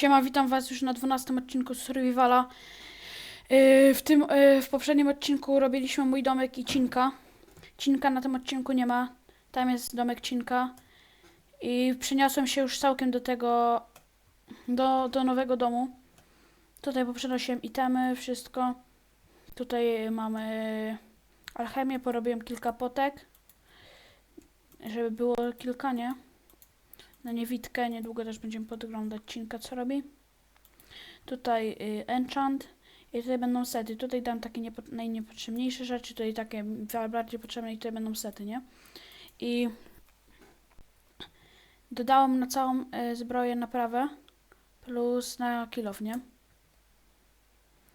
Siema, witam was już na 12 odcinku Survivala. Yy, W tym, yy, w poprzednim odcinku robiliśmy mój domek i Cinka. Cinka na tym odcinku nie ma. Tam jest domek Cinka. I przeniosłem się już całkiem do tego, do, do nowego domu. Tutaj poprzenosiłem itemy, wszystko. Tutaj mamy alchemię, porobiłem kilka potek. Żeby było kilka, nie? Na niewidkę. Niedługo też będziemy podglądać Cinka, co robi. Tutaj y, enchant i tutaj będą sety. Tutaj dam takie niepo- najniepotrzebniejsze rzeczy, tutaj takie bardziej potrzebne i tutaj będą sety, nie? I dodałam na całą y, zbroję naprawę plus na kilof, nie?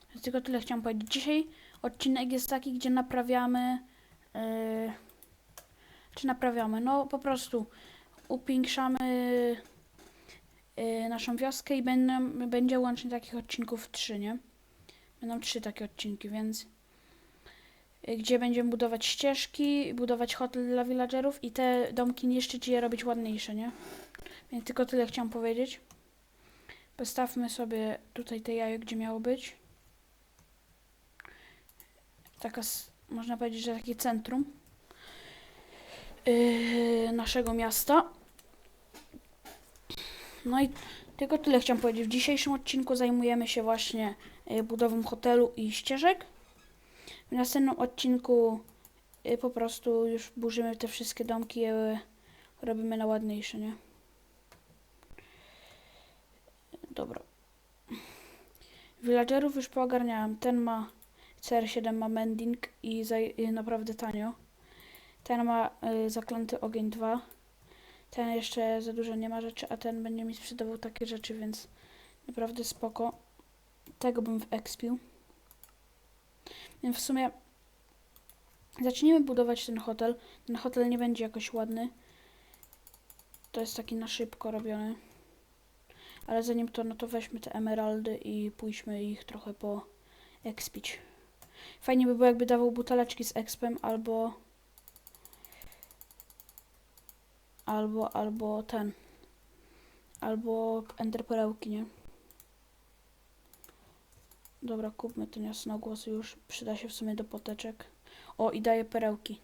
Więc Tylko tyle chciałam powiedzieć. Dzisiaj odcinek jest taki, gdzie naprawiamy y, czy naprawiamy? No po prostu upiększamy y, naszą wioskę i będą, będzie łącznie takich odcinków trzy, nie? Będą trzy takie odcinki, więc y, gdzie będziemy budować ścieżki, budować hotel dla villagerów i te domki niszczyć i je robić ładniejsze, nie? Więc tylko tyle chciałam powiedzieć. Postawmy sobie tutaj te jajo, gdzie miało być. Taka, można powiedzieć, że takie centrum yy, naszego miasta. No i tylko tyle chciałam powiedzieć. W dzisiejszym odcinku zajmujemy się właśnie yy, budową hotelu i ścieżek. W następnym odcinku yy, po prostu już burzymy te wszystkie domki i robimy na ładniejsze, nie? Dobra. Villagerów już poogarniałem. Ten ma CR7 ma mending i naprawdę tanio. Ten ma y, zaklęty ogień 2. Ten jeszcze za dużo nie ma rzeczy, a ten będzie mi sprzedawał takie rzeczy, więc naprawdę spoko. Tego bym wyekspił. Więc w sumie zacznijmy budować ten hotel. Ten hotel nie będzie jakoś ładny. To jest taki na szybko robiony. Ale zanim to, no to weźmy te emeraldy i pójdźmy ich trochę po expić. Fajnie by było jakby dawał buteleczki z expem albo albo, albo ten. Albo enderperełki, nie? Dobra, kupmy ten jasnogłos już. Przyda się w sumie do poteczek. O, i daje perełki.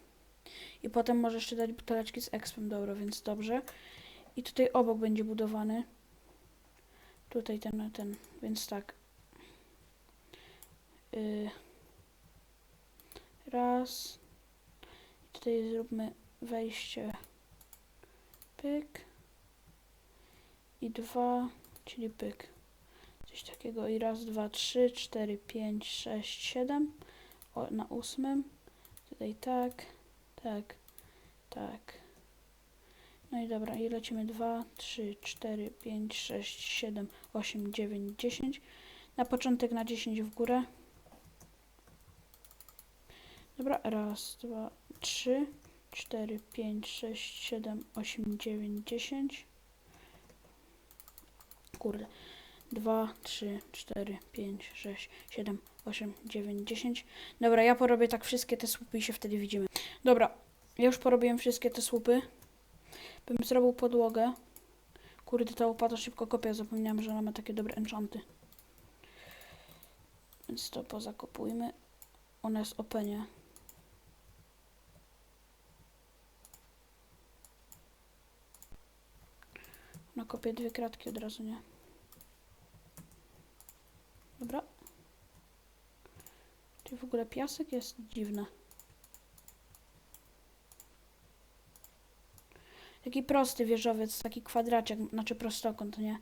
I potem możesz jeszcze dać buteleczki z expem, dobra, więc dobrze. I tutaj obok będzie budowany. Tutaj ten, ten, więc tak. Y, raz. I tutaj zróbmy wejście pyk i dwa, czyli pyk. Coś takiego i raz, dwa, trzy, cztery, pięć, sześć, siedem. O, na ósmym. Tutaj tak, tak, tak. No i dobra, i lecimy 2, 3, 4, 5, 6, 7, 8, 9, 10. Na początek na 10 w górę. Dobra, raz, dwa, trzy, 4, 5, 6, 7, 8, 9, 10. Kurde. 2, 3, 4, 5, 6, 7, 8, 9, 10. Dobra, ja porobię tak wszystkie te słupy i się wtedy widzimy. Dobra, ja już porobiłem wszystkie te słupy. Bym zrobił podłogę. Kurde, ta łopata szybko kopia. Zapomniałem, że ona ma takie dobre enchanty. Więc to pozakopujmy. Ona jest OP, Nakopię dwie kratki od razu, nie? Dobra. Czy w ogóle piasek jest dziwny? Taki prosty wieżowiec, taki kwadraciak, znaczy prostokąt, nie?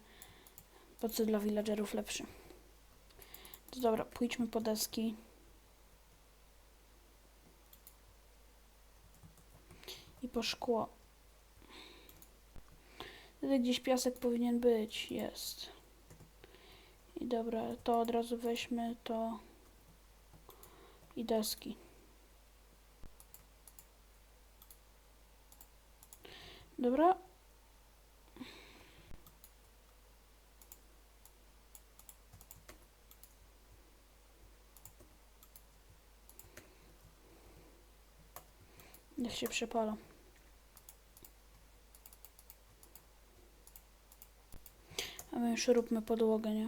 Po co dla villagerów lepszy. To dobra, pójdźmy po deski. I po szkło. Tutaj gdzieś piasek powinien być. Jest. I dobra, to od razu weźmy to i deski. Dobra. Niech się przepala. Już róbmy podłogę, nie?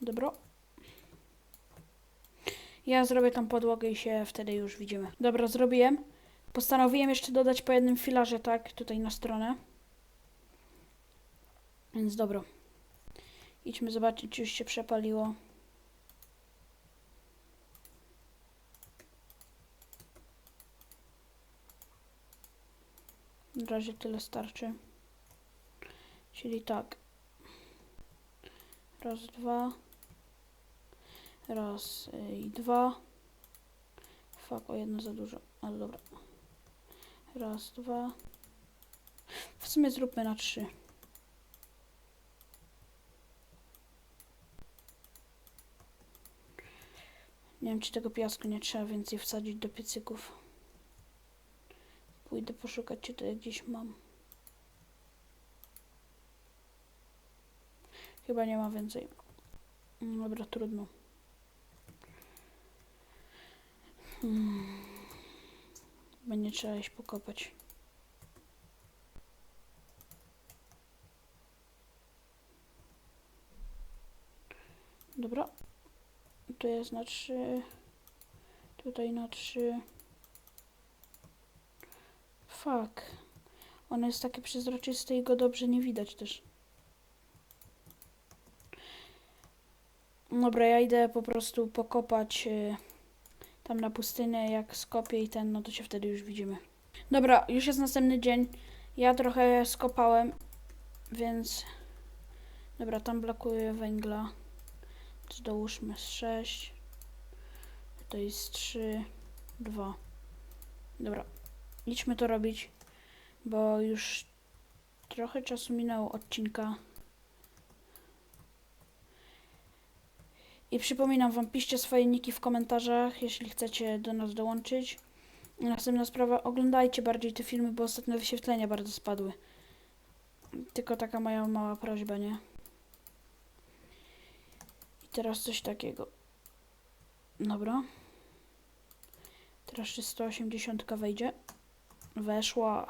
Dobro. Ja zrobię tą podłogę i się wtedy już widzimy. Dobra, zrobiłem. Postanowiłem jeszcze dodać po jednym filarze, tak, tutaj na stronę. Więc dobro. Idźmy zobaczyć, czy już się przepaliło. Na razie tyle starczy. Czyli tak. Raz, dwa. Raz y, i dwa. Fuck, o jedno za dużo. Ale dobra. Raz, dwa. W sumie zróbmy na trzy. Nie wiem, czy tego piasku nie trzeba więcej wsadzić do piecyków. Pójdę poszukać, czy to gdzieś mam. Chyba nie ma więcej. Mm, Dobra, trudno. Hmm. Będzie trzeba iść pokopać. Dobra. Tu jest na trzy. Tutaj na trzy. Fuck. Ono jest takie przezroczyste i go dobrze nie widać też. Dobra, ja idę po prostu pokopać y, tam na pustynię, jak skopię i ten, no to się wtedy już widzimy. Dobra, już jest następny dzień. Ja trochę skopałem, więc... Dobra, tam brakuje węgla. To dołóżmy z 6. To jest 3, 2. Dobra, idźmy to robić, bo już trochę czasu minęło odcinka. I przypominam wam, piszcie swoje niki w komentarzach, jeśli chcecie do nas dołączyć. Następna sprawa, oglądajcie bardziej te filmy, bo ostatnio wyświetlenia bardzo spadły. Tylko taka moja mała prośba, nie? Teraz coś takiego. Dobra. Teraz czy 180 wejdzie. Weszła.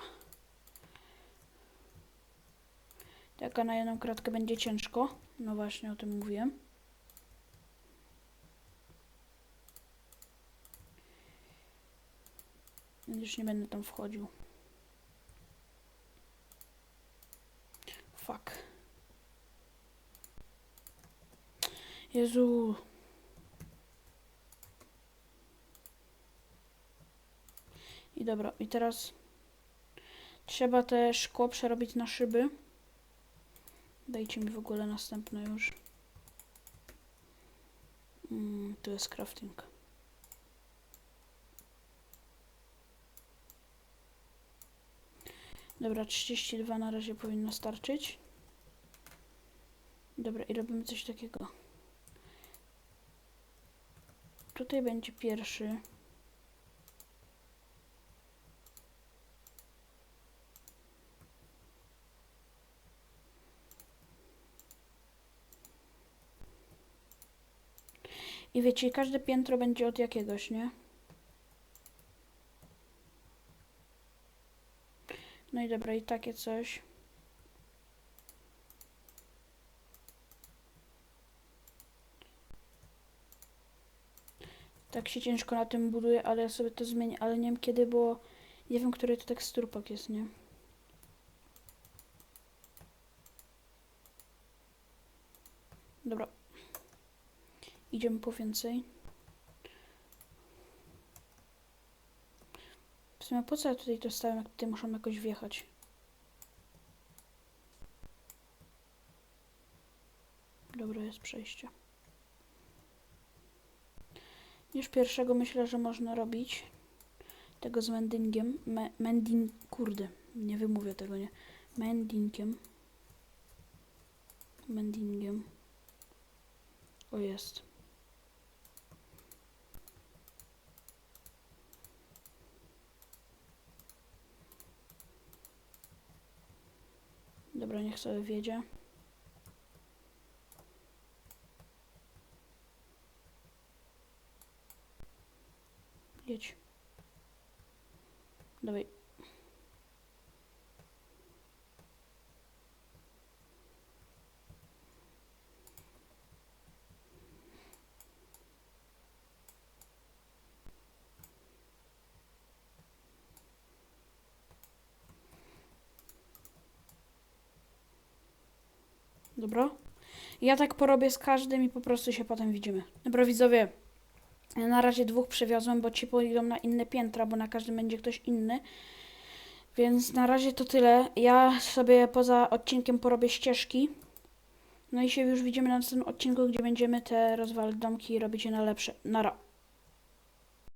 Taka na jedną kratkę będzie ciężko. No właśnie, o tym mówiłem. Już nie będę tam wchodził. Fuck. Jezu. I dobra, i teraz trzeba te szkło przerobić na szyby. Dajcie mi w ogóle następne już. Mm, tu jest crafting. Dobra, 32 na razie powinno starczyć. Dobra, i robimy coś takiego. Tutaj będzie pierwszy. I wiecie, każde piętro będzie od jakiegoś, nie? No i dobra, i takie coś. Tak się ciężko na tym buduje, ale ja sobie to zmienię, ale nie wiem kiedy, bo nie wiem, który to teksturpak jest, nie? Dobra. Idziemy po więcej. W sumie po co ja tutaj to stałem, jak tutaj muszą jakoś wjechać? Dobra, jest przejście. Już pierwszego myślę, że można robić. Tego z mendingiem. Me, mending, kurde, nie wymówię tego, nie. Mendingiem. Mendingiem. O, jest. Dobra, niech sobie wiedzie. Dawaj. Dobra. Ja tak porobię z każdym i po prostu się potem widzimy. Dobra, widzowie. Na razie dwóch przywiozłem, bo ci pójdą na inne piętra, bo na każdym będzie ktoś inny. Więc na razie to tyle. Ja sobie poza odcinkiem porobię ścieżki. No i się już widzimy na następnym odcinku, gdzie będziemy te rozwal domki robić na lepsze. Nara.